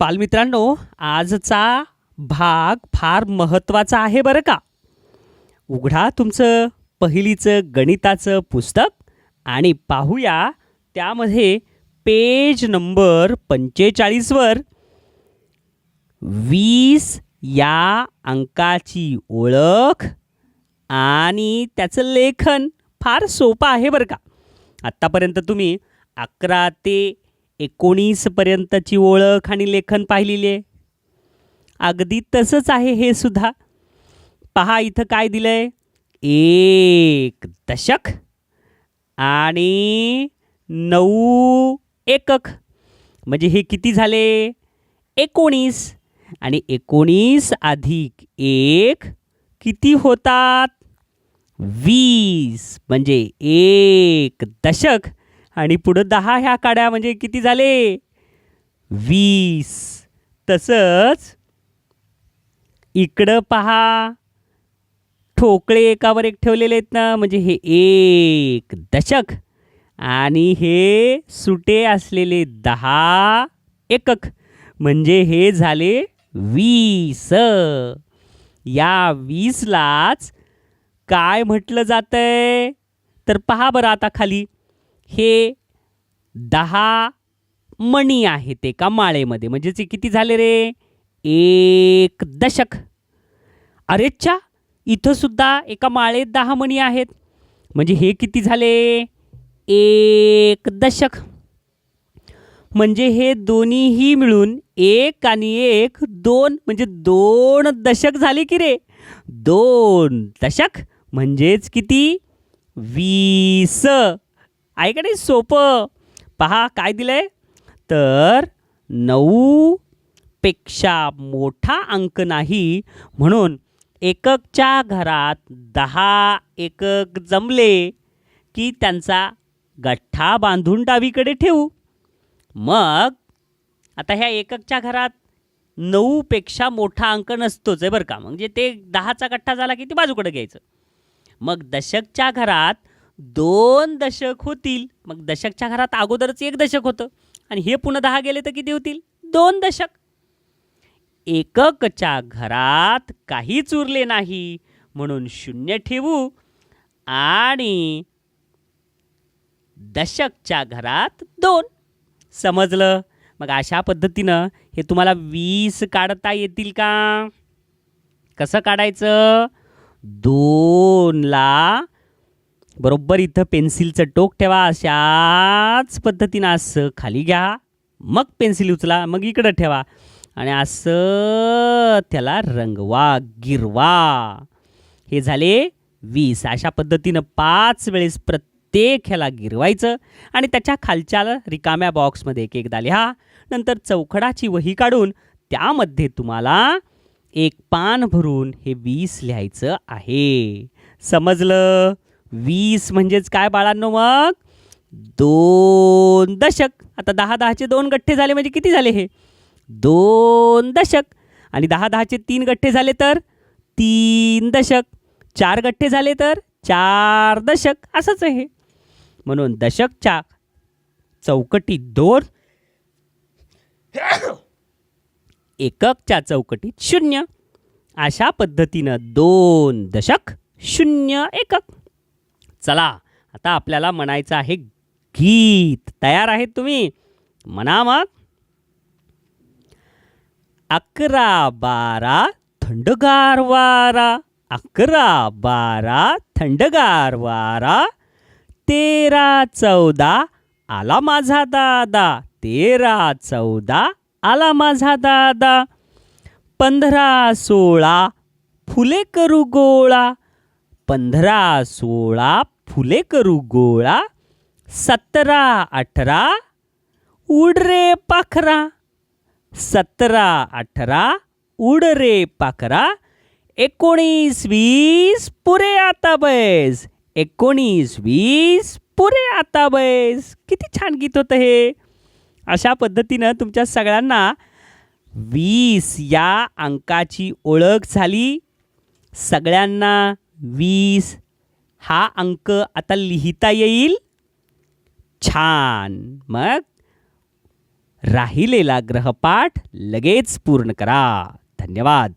बालमित्रांनो आजचा भाग फार महत्त्वाचा आहे बरं का? उघडा तुमचं पहिलीचं गणिताचं पुस्तक आणि पाहूया त्यामध्ये पेज नंबर पंचेचाळीसवर वीस या अंकाची ओळख आणि त्याचं लेखन फार सोपं आहे बरं का? आत्तापर्यंत तुम्ही अकरा ते एकोणीसपर्यंतची ओळख आणि लेखन पाहिलेली आहे. अगदी तसंच आहे हे सुद्धा. पहा इथं काय दिलं आहे एक दशक आणि नऊ एकक. म्हणजे हे किती झाले? एकोणीस. आणि एकोणीस अधिक एक किती होतात? वीस. म्हणजे एक दशक आणि पुढं दहा ह्या काड्या म्हणजे किती झाले? वीस. तसंच इकडं पहा. ठोकळे एकावर एक ठेवलेले आहेत ना म्हणजे हे एक दशक. आणि हे सुटे असलेले दहा एकक. म्हणजे हे झाले वीस. या वीसलाच काय म्हटलं जातंय? तर पहा बरं आता खाली. हे दहा मणी आहेत एका माळेमध्ये. म्हणजे ते किती झाले रे? एक दशक. अरेच्छा इथं सुद्धा एका माळेत दहा मणी आहेत. म्हणजे हे किती झाले? एक दशक. म्हणजे हे दोन्हीही मिळून एक आणि एक दोन म्हणजे दोन दशक झाले की रे? दोन दशक म्हणजेच किती? वीस. आहे का नाही सोपं. पहा काय दिलंय? तर नऊ पेक्षा मोठा अंक नाही म्हणून एककच्या घरात दहा एकक जमले की त्यांचा गठ्ठा बांधून डावीकडे ठेवू. मग आता ह्या एककच्या घरात नऊपेक्षा मोठा अंक नसतोच आहे बरं का. म्हणजे ते दहाचा गठ्ठा झाला की ते बाजूकडे घ्यायचं. मग दशकच्या घरात दोन दशक होतील. मग दशकच्या घरात अगोदरच एक दशक होतं. आणि हे पुन्हा दहा गेले तर किती होतील? दोन दशक. एककच्या घरात काहीच उरले नाही. म्हणून शून्य ठेवू. आणि दशकच्या घरात दोन. समजलं? मग अशा पद्धतीनं हे तुम्हाला वीस काढता येतील का? कसं काढायचं? दोनला बरोबर इथं पेन्सिलचं टोक ठेवा अशाच पद्धतीनं असं खाली घ्या. मग पेन्सिल उचला मग इकडं ठेवा. आणि असं त्याला रंगवा गिरवा. हे झाले वीस. अशा पद्धतीनं पाच वेळेस प्रत्येक ह्याला गिरवायचं आणि त्याच्या खालच्या रिकाम्या बॉक्समध्ये एक एकदा लिहा. नंतर चौखडाची वही काढून त्यामध्ये तुम्हाला एक पान भरून हे वीस लिहायचं आहे. समजलं? वीस म्हणजेच काय बाळांनो मग? दोन दशक. आता दहा दहाचे दोन गठ्ठे झाले म्हणजे किती झाले हे? दोन दशक. आणि दहा दहाचे तीन गठ्ठे झाले तर? तीन दशक. चार गठ्ठे झाले तर? चार दशक. असंच आहे हे. म्हणून दशकच्या चौकटीत दोन एककच्या चौकटीत शून्य. अशा पद्धतीनं दोन दशक शून्य एकक. चला आता आपल्याला म्हणायचं आहे गीत. तयार आहेत तुम्ही? म्हणा मग. अकरा बारा थंडगार वारा. अकरा बारा थंडगार वारा. तेरा चौदा आला माझा दादा. तेरा चौदा आला माझा दादा. पंधरा सोळा फुले करू गोळा. पंधरा सोळा फुले करू गोळा. सतरा अठरा उड रे पाखरा. सतरा अठरा उड रे पाखरा. एकोणीस वीस पुरे आता बैस. एकोणीस वीस पुरे आता बैस. किती छान गीत होतं हे. अशा पद्धतीनं तुमच्या सगळ्यांना वीस या अंकाची ओळख झाली. सगळ्यांना वीस हा अंक आता लिहिता येईल. छान. मग राहिलेला ग्रहपाठ लगेच पूर्ण करा. धन्यवाद.